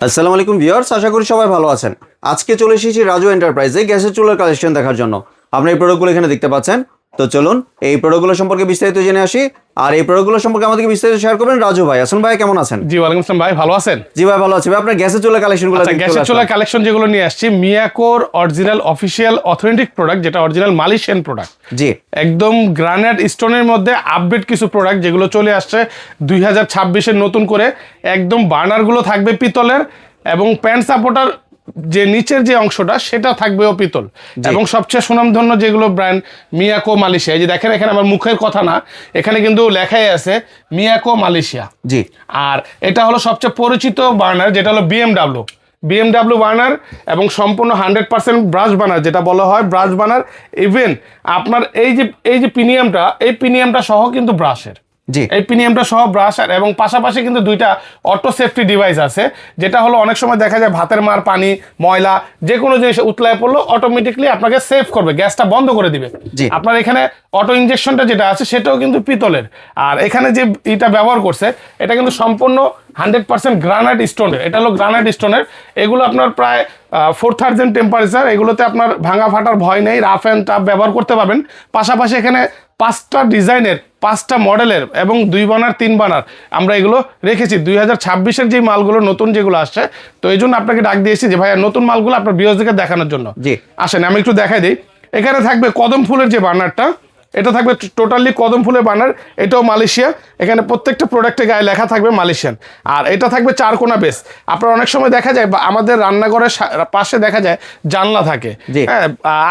আসসালামু আলাইকুম ভিউয়ার্স, আশা করি সবাই ভালো আছেন। আজকে চলে এসেছি রাজু এন্টারপ্রাইজে গ্যাসের চুলার কালেকশন দেখার জন্য। আপনি এই প্রোডাক্টগুলো এখানে দেখতে পাচ্ছেন। তো চলুন এই প্রোডাক্টগুলো সম্পর্কে বিস্তারিত জেনে আসি। আর এই প্রোডাক্টগুলো সম্পর্কে আমাদেরকে বিস্তারিত শেয়ার করবেন রাজু ভাই। আসুন ভাই কেমন আছেন? জি ওয়ালাইকুম আসসালাম ভাই ভালো আছেন? জি ভাই ভালো আছি ভাই। আপনার গ্যাসের চুলার কালেকশনগুলো আচ্ছা গ্যাসের চুলা কালেকশন যেগুলো নিয়ে আসছি মিয়াকোর অরিজিনাল অফিসিয়াল অথেন্টিক প্রোডাক্ট যেটা অরিজিনাল মালয়েশিয়ান প্রোডাক্ট জি। একদম গ্রানাইট স্টোনের মধ্যে আপডেট কিছু প্রোডাক্ট যেগুলো চলে আসছে দুই হাজার ছাব্বিশের নতুন করে। একদম বার্নারগুলো থাকবে পিতলের এবং প্যান্ট সাপোর্টার যে নিচের যে অংশটা সেটা থাকবেও পিতল। এবং সবচেয়ে সুনামধন্য যেগুলো ব্র্যান্ড মিয়াকো মালয়েশিয়া যে দেখেন এখানে আমার মুখের কথা না এখানে কিন্তু লেখাই আছে মিয়াকো মালয়েশিয়া জি। আর এটা হলো সবচেয়ে পরিচিত বার্নার যেটা হলো বিএমডাব্লিউ বিএমডাব্লিউ বার্নার এবং সম্পূর্ণ হান্ড্রেড পার্সেন্ট ব্রাশ বার্নার যেটা বলা হয় ব্রাশ বার্নার ইভেন আপনার এই যে এই যে প্রিমিয়ামটা এই প্রিমিয়ামটা সহ কিন্তু ব্রাশের জি। এই প্রিমিয়ামটা সহ ব্রাশ আর এবং পাশাপাশি কিন্তু দুইটা অটো সেফটি ডিভাইস আছে যেটা হলো অনেক সময় দেখা যায় ভাতের মার পানি ময়লা যে কোনো জিনিস উতলায় পড়ল অটোমেটিকলি আপনাকে সেভ করবে গ্যাসটা বন্ধ করে দিবে। জি। আপনার এখানে অটো ইঞ্জেকশনটা যেটা আছে সেটাও কিন্তু পিতলের। আর এখানে যে এটা ব্যবহার করছে এটা কিন্তু সম্পূর্ণ হান্ড্রেড পার্সেন্ট গ্রানাইট স্টোনের এটা হলো গ্রানাইট স্টোনের। এগুলো আপনার প্রায় ফোর থাউজেন্ড টেম্পারেচার এগুলোতে আপনার ভাঙা ফাটার ভয় নেই রাফ অ্যান্ড টাফ ব্যবহার করতে পারবেন। পাশাপাশি এখানে পাঁচটা ডিজাইনের পাঁচটা মডেলের এবং দুই বানার তিন বানার আমরা এগুলো রেখেছি। দুই হাজার ছাব্বিশের যে মালগুলো নতুন যেগুলো আসছে তো এই জন্য আপনাকে ডাক দিয়েছি যে ভাইয়া নতুন মালগুলো আপনার বিরোধীকে দেখানোর জন্য। জি। আসেন আমি একটু দেখাই দিই। এখানে থাকবে কদম ফুলের যে বার্নারটা এটা থাকবে টোটালি কদম ফুলের বানার এটাও মালয়েশিয়া। এখানে প্রত্যেকটা প্রোডাক্টের গায়ে লেখা থাকবে মালয়েশিয়ান। আর এটা থাকবে চারকোনা বেস আপনার অনেক সময় দেখা যায় বা আমাদের রান্নাঘরের পাশে দেখা যায় জানলা থাকে। হ্যাঁ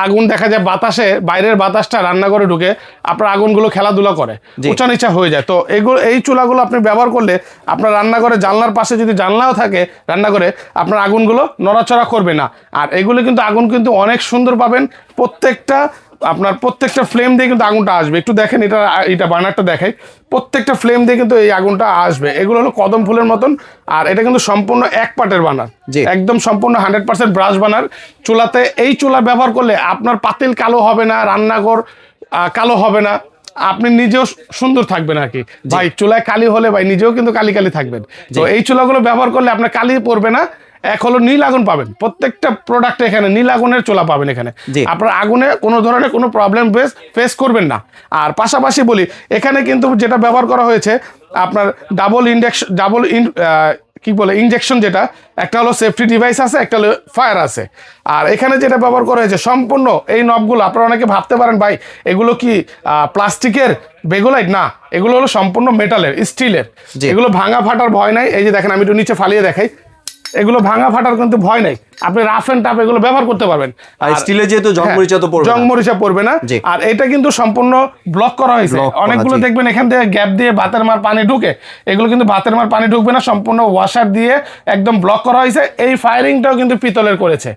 আগুন দেখা যায় বাতাসে বাইরের বাতাসটা রান্নাঘরে ঢুকে আপনার আগুনগুলো খেলাধুলা করে। উঁচা নিচা হয়ে যায়। তো এগুলো এই চুলাগুলো আপনি ব্যবহার করলে আপনার রান্নাঘরে জানলার পাশে যদি জানলাও থাকে রান্নাঘরে আপনার আগুনগুলো নড়াচড়া করবে না। আর এগুলো কিন্তু আগুন কিন্তু অনেক সুন্দর পাবেন। প্রত্যেকটা আপনার প্রত্যেকটা ফ্লেম দিয়ে কিন্তু আগুনটা আসবে। একটু দেখেন এটা এটা বানারটা দেখাই। প্রত্যেকটা ফ্লেম দিয়ে কিন্তু এই আগুনটা আসবে। এগুলো হলো কদম ফুলের মতন। আর এটা কিন্তু সম্পূর্ণ এক পাটের বানার জি। একদম সম্পূর্ণ হান্ড্রেড পার্সেন্ট ব্রাশ বানার চুলাতে এই চুলা ব্যবহার করলে আপনার পাতিল কালো হবে না রান্নাঘর কালো হবে না। আপনি নিজেও সুন্দর থাকবেন আর কি। ভাই চুলায় কালি হলে ভাই নিজেও কিন্তু কালি কালি থাকবেন। তো এই চুলাগুলো ব্যবহার করলে আপনার কালি পড়বে না। এক হলো নীল আগুন পাবেন। প্রত্যেকটা প্রোডাক্ট এখানে নীল আগুনের চোলা পাবেন এখানে। আপনার আগুনে কোনো ধরনের কোনো প্রবলেম ফেস ফেস করবেন না। আর পাশাপাশি বলি এখানে কিন্তু যেটা ব্যবহার করা হয়েছে আপনার ডাবল ইন্ডেকশন ডাবল ইন কি বলে ইঞ্জেকশন যেটা একটা হলো সেফটি ডিভাইস আছে একটা হলো ফায়ার আছে। আর এখানে যেটা ব্যবহার করা হয়েছে সম্পূর্ণ এই নবগুলো আপনারা অনেকে ভাবতে পারেন ভাই এগুলো কি প্লাস্টিকের বেগুলাইট? না এগুলো হলো সম্পূর্ণ মেটালের স্টিলের। এগুলো ভাঙা ফাটার ভয় নাই। এই যে দেখেন আমি একটু নিচে ফালিয়ে দেখাই। এগুলো ভাঙা ফাটার কিন্তু ভয় নাই। আপনি রাফ এন্ড টাফ এগুলো ব্যবহার করতে পারবেন। আর স্টিলে যেহেতু জং হ্যাঁ, তো পড়বে জং না। পড়বে না। আর এটা কিন্তু সম্পূর্ণ ব্লক করা হয়েছে। অনেকগুলো দেখবেন এখান থেকে গ্যাপ দিয়ে ভাতের মার পানি ঢুকে। এগুলো কিন্তু ভাতের মার পানি ঢুকবে না সম্পূর্ণ ওয়াশার দিয়ে একদম ব্লক করা হয়েছে। এই ফায়ারিংটাও কিন্তু পিতলের করেছে।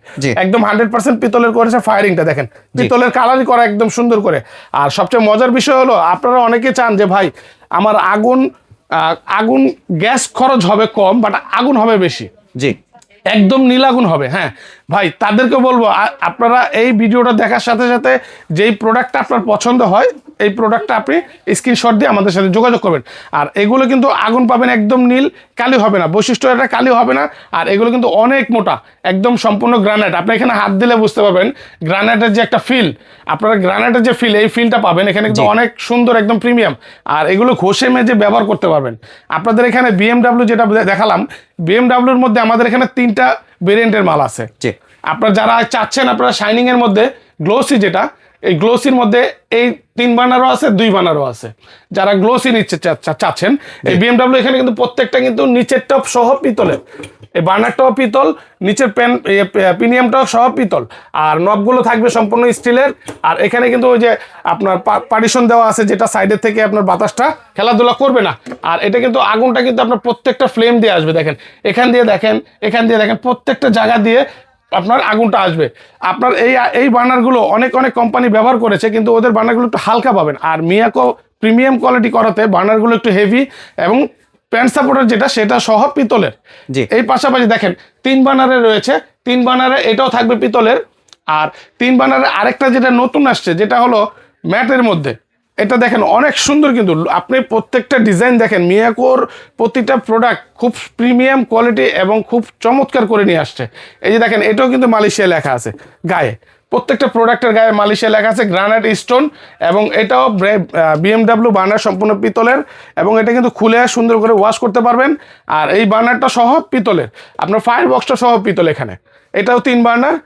একদম হান্ড্রেড পার্সেন্ট পিতলের করেছে ফায়ারিংটা দেখেন। পিতলের কালারই করা একদম সুন্দর করে। আর সবচেয়ে মজার বিষয় হলো আপনারা অনেকে চান যে ভাই আমার আগুন আহ, আগুন গ্যাস খরচ হবে কম বাট আগুন হবে বেশি। জি। একদম নীলাগুণ হবে হ্যাঁ। ভাই, তাদেরকে বলব আপনারা এই ভিডিওটা দেখার সাথে সাথে যেই প্রোডাক্টটা আপনার পছন্দ হয় এই প্রোডাক্টটা আপনি স্ক্রিনশট দিয়ে আমাদের সাথে যোগাযোগ করবেন। আর এগুলো কিন্তু আগুন পাবেন একদম নীল কালি হবে না। বৈশিষ্ট্য এটা কালি হবে না। আর এগুলো কিন্তু অনেক মোটা একদম সম্পূর্ণ গ্রানাইট আপনি এখানে হাত দিলে বুঝতে পারবেন গ্রানাইটের যে একটা ফিল আপনারা গ্রানাইটের যে ফিল এই ফিলটা পাবেন। এখানে কিন্তু অনেক সুন্দর একদম প্রিমিয়াম আর এগুলো ঘষে মেজে ব্যবহার করতে পারবেন। আপনাদের এখানে বিএমডাব্লিউ যেটা দেখালাম বিএমডাব্লিউর মধ্যে আমাদের এখানে তিনটা ভেরিয়েন্টের মাল আছে। আপনারা যারা চাচ্ছেন আপনারা শাইনিংয়ের মধ্যে গ্লোসি যেটা এই গ্লোসির মধ্যে এই তিন বানারও আছে দুই বানারও আছে। যারা গ্লোসি নিচ্ছে চাচ্ছেন এই বিএমডাব্লিউ এখানে কিন্তু প্রত্যেকটা কিন্তু নিচের টপ সহ পিতলের। এই বার্নারটাও পিতল নিচের পেন পিনিয়ামটাও সহ পিতল। আর নবগুলো থাকবে সম্পূর্ণ স্টিলের। আর এখানে কিন্তু ওই যে আপনার পার্টিশন দেওয়া আছে যেটা সাইডের থেকে আপনার বাতাসটা খেলাধুলা করবে না। আর এটা কিন্তু আগুনটা কিন্তু আপনার প্রত্যেকটা ফ্লেম দিয়ে আসবে দেখেন। এখান দিয়ে দেখেন এখান দিয়ে দেখেন প্রত্যেকটা জায়গা দিয়ে আপনার আগুনটা আসবে। আপনার এই এই বার্নারগুলো অনেক অনেক কোম্পানি ব্যবহার করেছে কিন্তু ওদের বার্নারগুলো একটু হালকা পাবেন। আর মিয়াকো প্রিমিয়াম কোয়ালিটি করাতে বার্নারগুলো একটু হেভি এবং প্যান্ট সাপোর্টার যেটা সেটা সহ পিতলের। জি। এই পাশাপাশি দেখেন তিন বানারে রয়েছে। তিন বানারে এটাও থাকবে পিতলের। আর তিন বানারে আরেকটা যেটা নতুন আসছে যেটা হলো ম্যাটের মধ্যে। এটা দেখেন, অনেক সুন্দর কিন্তু। আপনি প্রত্যেকটা ডিজাইন দেখেন, মিয়াকোর প্রতিটা প্রোডাক্ট খুব প্রিমিয়াম কোয়ালিটি এবং খুব চমৎকার করে নিয়ে আসছে। এই যে দেখেন, এটাও কিন্তু মালয়েশিয়া লেখা আছে গায়ে। প্রত্যেকটা প্রোডাক্টের গায়ে মালয়েশিয়া লেখা আছে গ্রানাইট স্টোন এবং এটাও বিএমডাব্লিউ বার্নার সম্পূর্ণ পিতলের এবং এটা কিন্তু খুলে সুন্দর করে ওয়াশ করতে পারবেন। আর এই বার্নারটা সহ পিতলের। আপনার ফায়ার বক্সটা সহ পিতল এখানে। এটাও তিন বার্নার।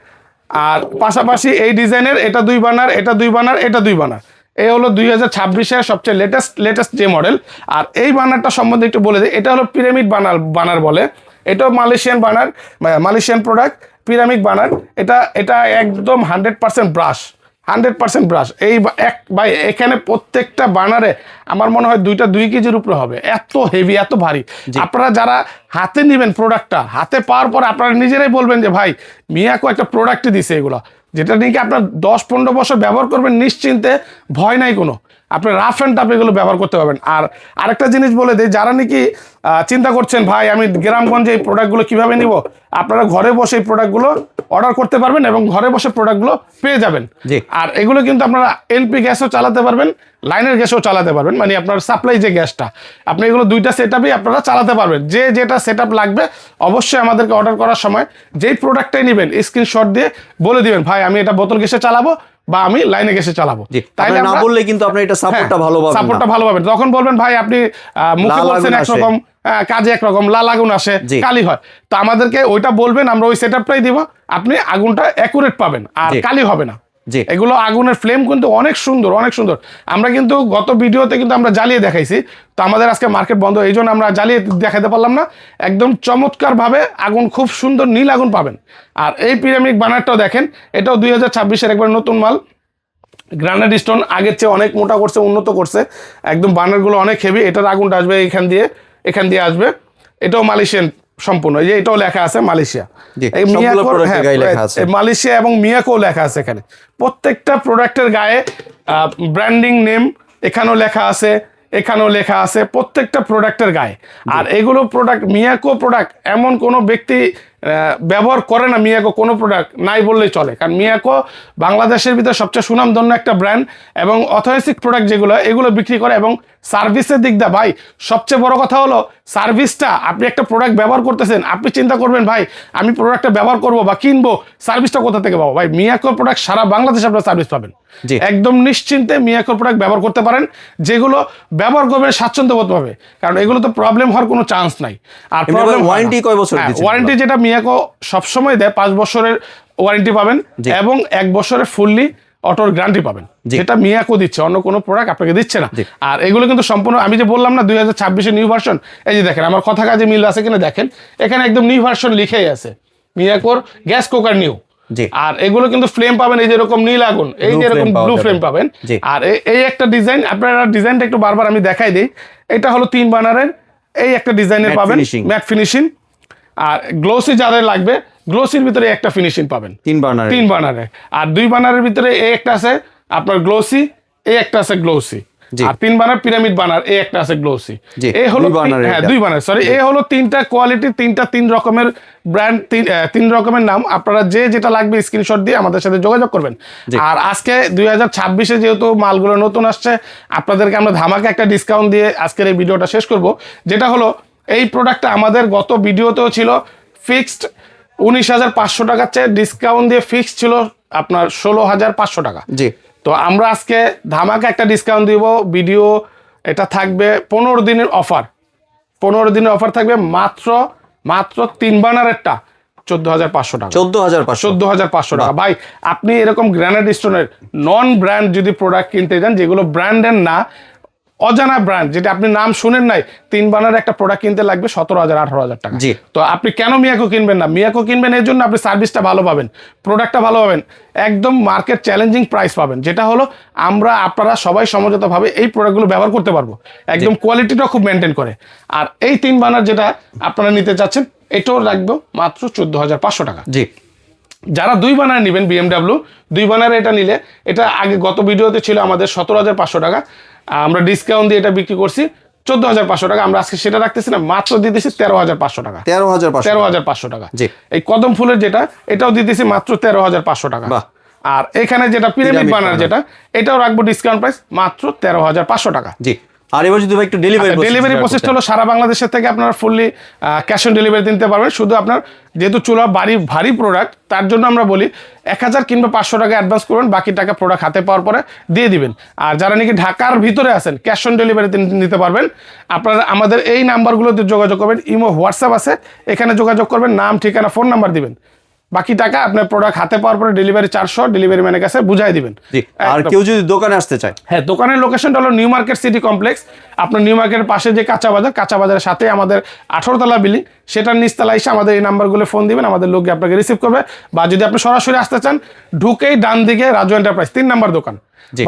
আর পাশাপাশি এই ডিজাইনের, এটা দুই বানার এটা দুই বানার এটা দুই বানার এই হলো দুই হাজার ছাব্বিশের সবচেয়ে লেটেস্ট লেটেস্ট যে মডেল আর এই বানারটা সম্বন্ধে একটু বলে দিই। এটা হলো পিরামিড বানার বানার বলে। এটাও Malaysian burner Malaysian product pyramid burner এটা এটা একদম hundred percent brass hundred percent brass এই এক ভাই এখানে প্রত্যেকটা বানারে আমার মনে হয় দুইটা দুই কেজির উপরে হবে। এত হেভি এত ভারী। আপনারা যারা হাতে নেবেন প্রোডাক্টটা হাতে পাওয়ার পর আপনারা নিজেরাই বলবেন যে ভাই মিয়াকো একটা প্রোডাক্টই দিছে এগুলো। যেটা নিয়ে কি আপনার দশ পনেরো বছর ব্যবহার করবেন নিশ্চিন্তে ভয় নাই কোনো। আপনি রাফ অ্যান্ড টাফ এগুলো ব্যবহার করতে পারবেন। আর আরেকটা জিনিস বলে দিই যারা নাকি চিন্তা করছেন ভাই আমি গ্রামগঞ্জে এই প্রোডাক্টগুলো কীভাবে নিব? আপনারা ঘরে বসে এই প্রোডাক্টগুলো অর্ডার করতে পারবেন এবং ঘরে বসে প্রোডাক্টগুলো পেয়ে যাবেন। জি। আর এগুলো কিন্তু আপনারা এলপি গ্যাসও চালাতে পারবেন লাইনের গ্যাসও চালাতে পারবেন মানে আপনার সাপ্লাই যে গ্যাসটা আপনি এগুলো দুইটা সেট আপনারা চালাতে পারবেন। যে যেটা সেট লাগবে অবশ্যই আমাদেরকে অর্ডার করার সময় যেই প্রোডাক্টটাই নেবেন স্ক্রিনশট দিয়ে বলে দিবেন ভাই আমি এটা বোতল গ্যাসে চালাবো বা আমি লাইনে গেছে চালাবো। তাইলে না বললে কিন্তু আপনি এটা সাপোর্টটা ভালো পাবেন সাপোর্টটা ভালো পাবেন তখন বলবেন ভাই আপনি মুখে বলছেন। একরকম আহ, কাজে একরকম লাল আগুন আসে কালি হয়। তো আমাদেরকে ওইটা বলবেন আমরা ওই সেট আপটাই দিব। আপনি আগুনটা অ্যাকুরেট পাবেন আর কালি হবে না। জি। এগুলো আগুনের ফ্লেম কিন্তু অনেক সুন্দর অনেক সুন্দর। আমরা কিন্তু গত ভিডিওতে কিন্তু আমরা জ্বালিয়ে দেখাইছি। তো আমাদের আজকে মার্কেট বন্ধ, এই জন্য আমরা জ্বালিয়ে দেখাতে পারলাম না। একদম চমৎকার ভাবে আগুন, খুব সুন্দর নীল আগুন পাবেন। আর এই পিরামিড বানারটাও দেখেন, এটাও দুই হাজার ছাব্বিশের একবার নতুন মাল। গ্রানাইট স্টোন আগের চেয়ে অনেক মোটা করছে, উন্নত করছে। একদম বানারগুলো অনেক হেভি এটার আগুনটা আসবে এখান দিয়ে এখান দিয়ে আসবে। এটাও মালয়েশিয়ান সম্পূর্ণ। এই যে এটাও লেখা আছে মালয়েশিয়া। এই মিয়াকোর- হ্যাঁ, গায়ে লেখা আছে। মালয়েশিয়া এবং মিয়াকো লেখা আছে এখানে। প্রত্যেকটা প্রোডাক্টের গায়ে ব্র্যান্ডিং নেম এখানেও লেখা আছে এখানেও লেখা আছে প্রত্যেকটা প্রোডাক্টের গায়ে। আর এগুলো প্রোডাক্ট মিয়াকো প্রোডাক্ট এমন কোনো ব্যক্তি ব্যবহার করে না মিয়াকো কোনো প্রোডাক্ট নাই বললেই চলে। কারণ মিয়াকো বাংলাদেশের ভিতরে সবচেয়ে সুনামধন্য একটা ব্র্যান্ড এবং অথেন্টিক প্রোডাক্ট যেগুলো এগুলো বিক্রি করে এবং সার্ভিসের দিক দা ভাই সবচেয়ে বড় কথা হলো সার্ভিসটা আপনি একটা প্রোডাক্ট ব্যবহার করতেছেন আপনি চিন্তা করবেন ভাই আমি প্রোডাক্টটা ব্যবহার করব বা কিনবো সার্ভিসটা কোথা থেকে পাবো? ভাই মিয়াকোর প্রোডাক্ট সারা বাংলাদেশে আপনার সার্ভিস পাবেন। একদম নিশ্চিন্তে মিয়াকোর প্রোডাক্ট ব্যবহার করতে পারেন যেগুলো ব্যবহার করবেন স্বাচ্ছন্দ্য বোধ পাবে কারণ এগুলো তো প্রবলেম হওয়ার কোনো চান্স নাই। আর প্রবলেম warranty কয় বছর ওয়ারেন্টি যেটা মিয়াকো সবসময় দেয় পাঁচ বছরের ওয়ারেন্টি পাবেন এবং এক বছরের ফুললি অটোর গ্যারান্টি পাবেন। যেটা মিয়াকো দিচ্ছে অন্য কোনো প্রোডাক্ট আপনাকে দিচ্ছে না। আর এগুলো কিন্তু সম্পূর্ণ আমি যে বললাম না দুই হাজার ছাব্বিশের নিউ ভার্সন এই যে দেখেন আমার কথা কাজে মিল আছে কিনা দেখেন। এখানে একদম নিউ ভার্সন লিখেই আছে মিয়াকোর গ্যাস কুকার নিউ। আর এগুলো কিন্তু ফ্লেম পাবেন এই যেরকম নীল আগুন এই Blue যে এরকম flame পাওয়া ব্লু ফ্লেম পাবেন। আর এই একটা ডিজাইন আপনারা ডিজাইনটা একটু বারবার আমি দেখাই দিই। এটা হলো তিন বানারের এই একটা ডিজাইনের পাবেন। ম্যাট ফিনিশিং আর গ্লোসি যাদের লাগবে গ্লোসির ভিতরে একটা ফিনিশিং পাবেন। তিন বার্নার তিন বানারে। আর দুই বানারের ভিতরে এ একটা আছে আপনার গ্লোসি এ একটা আছে গ্লোসি আর তিন বানার পিরামিড বানার এই একটা আছে গ্লোসি এই হলো হ্যাঁ দুই বানার সরি এই হলো তিনটা কোয়ালিটি তিনটা তিন রকমের ব্র্যান্ড তিন রকমের নাম। আপনারা যে যেটা লাগবে স্ক্রিনশট দিয়ে আমাদের সাথে যোগাযোগ করবেন। আর আজকে দুই হাজার ছাব্বিশে যেহেতু মালগুলো নতুন আসছে আপনাদেরকে আমরা ধামাকে একটা ডিসকাউন্ট দিয়ে আজকের এই ভিডিওটা শেষ করব। যেটা হলো এই প্রোডাক্টটা আমাদের গত ভিডিওতেও ছিল। ফিক্সড উনিশ হাজার পাঁচশো টাকার চেয়ে ডিসকাউন্ট দিয়ে ফিক্সড ছিল আপনার ষোলো হাজার পাঁচশো টাকা। জি। তো আমরা আজকে ধামাকা একটা ডিসকাউন্ট দিব। ভিডিও এটা থাকবে পনেরো দিনের অফার পনেরো দিনের অফার থাকবে মাত্র মাত্র তিন বানারেরটা চোদ্দ হাজার পাঁচশো টাকা। চোদ্দ হাজার চোদ্দ হাজার পাঁচশো টাকা। ভাই আপনি এরকম গ্রানাইট স্টোনের নন ব্র্যান্ড যদি প্রোডাক্ট কিনতে যান যেগুলো ব্র্যান্ডের না অজানা ব্র্যান্ড যেটা আপনি নাম শুনেন নাই তিন বানার একটা প্রোডাক্ট কিনতে লাগবে সতেরো হাজার আঠারো হাজার টাকা। জি। তো আপনি কেন মিয়াকো কিনবেন না? মিয়াকো কিনবেন এর জন্য আপনি সার্ভিসটা ভালো পাবেন প্রোডাক্টটা ভালো পাবেন একদম মার্কেট চ্যালেঞ্জিং প্রাইস পাবেন যেটা হলো আমরা আপনারা সবাই সমঝোতাভাবে এই প্রোডাক্টগুলো ব্যবহার করতে পারব। একদম কোয়ালিটিটাও খুব মেনটেন করে। আর এই তিন বানার যেটা আপনারা নিতে চাচ্ছেন এটাও রাখব মাত্র চোদ্দ হাজার পাঁচশো টাকা। জি। যারা দুই বানার নেবেন বিএমডাব্লিউ দুই বানার এটা নিলে এটা আগে গত ভিডিওতে ছিল আমাদের সতেরো হাজার পাঁচশো টাকা। আমরা ডিসকাউন্ট দিয়ে এটা বিক্রি করছি চোদ্দ হাজার পাঁচশো টাকা। আমরা আজকে সেটা রাখতেছি না মাত্র দিতেছি তেরো হাজার পাঁচশো টাকা। তেরো হাজার তেরো হাজার পাঁচশো টাকা। জি। এই কদম ফুলের যেটা এটাও দিতেছি মাত্র তেরো হাজার পাঁচশো টাকা। আর এখানে যেটা পিরামিড বানার যেটা এটাও রাখব ডিসকাউন্ট প্রাইস মাত্র তেরো হাজার পাঁচশো টাকা। জি। আর এবার যদি ভাই একটু ডেলিভারি ডেলিভারি প্রসেসটা হলো সারা বাংলাদেশের থেকে আপনারা ফুললি ক্যাশ অন ডেলিভারি দিতে পারবেন। শুধু আপনার যেহেতু চুলা বাড়ি ভারী প্রোডাক্ট তার জন্য আমরা বলি এক হাজার কিংবা পাঁচশো টাকা অ্যাডভান্স করবেন বাকি টাকা প্রোডাক্ট হাতে পাওয়ার পরে দিয়ে দিবেন। আর যারা নাকি ঢাকার ভিতরে আছেন ক্যাশ অন ডেলিভারিতে নিতে পারবেন আপনারা আমাদের এই নাম্বারগুলোতে যোগাযোগ করবেন। ইমো হোয়াটসঅ্যাপ আছে এখানে যোগাযোগ করবেন নাম ঠিকানা ফোন নাম্বার দিবেন। বাকি টাকা আপনার প্রোডাক্ট হাতে পাওয়ার পরে ডেলিভারি চারশো ডেলিভারি ম্যানের কাছে বুঝাই দিবেন। আর কেউ যদি দোকানে আসতে চায়। হ্যাঁ দোকানের লোকেশনটা হলো নিউ মার্কেট সিটি কমপ্লেক্স আপনার নিউ মার্কেটের পাশে যে কাঁচা বাজার কাঁচা বাজারের সাথে আমাদের আঠারোতলা বিল্ডিং সেটার নিচতলা এসে আমাদের এই নাম্বারগুলো ফোন দিবেন আমাদের লোক আপনাকে রিসিভ করবে। বা যদি আপনি সরাসরি আসতে চান ঢুকেই ডান দিকে রাজু এন্টারপ্রাইজ তিন নাম্বার দোকান।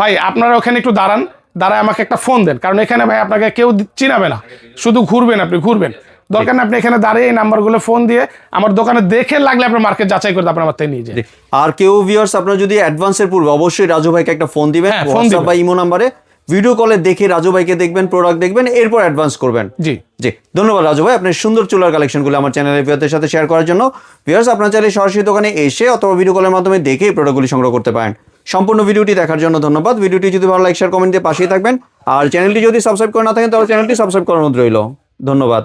ভাই আপনারা ওখানে একটু দাঁড়ান দাঁড়ায় আমাকে একটা ফোন দেন কারণ এখানে ভাই আপনাকে কেউ চিনাবে না। শুধু ঘুরবেন আপনি ঘুরবেন। দরকার আপনি এখানে দাঁড়িয়ে এই নাম্বারগুলো ফোন দিয়ে আমার দোকানে দেখে লাগলে আপনার মার্কেট যাচাই করতে আপনার আমার থেকে নিয়ে যান। আর কেউ ভিউয়ার্স আপনার যদি অ্যাডভান্সের পূর্বে অবশ্যই রাজু ভাইকে একটা ফোন দিবেন হ্যাঁ, হোয়াটসঅ্যাপ। বা ইমো নাম্বারে ভিডিও কলে দেখে রাজু ভাইকে দেখবেন প্রোডাক্ট দেখবেন এরপর অ্যাডভান্স করবেন। জি। জি ধন্যবাদ রাজু ভাই আপনার সুন্দর চুলার কালেকশনগুলো আমার চ্যানেলের ভিউয়ারদের সাথে শেয়ার করার জন্য। ভিউয়ার্স আপনার চাইলে সরাসরি দোকানে এসে অথবা ভিডিও কলের মাধ্যমে দেখে এই প্রোডাক্টগুলি সংগ্রহ করতে পারেন। সম্পূর্ণ ভিডিওটি দেখার জন্য ধন্যবাদ। ভিডিওটি যদি ভালো লাইক শেয়ার কমেন্ট দিয়ে পাশেই থাকবেন। আর চ্যানেলটি যদি সাবস্ক্রাইব করে না থাকেন তাহলে চ্যানেলটি সাবস্ক্রাইব করার অনুরোধ রইল। ধন্যবাদ।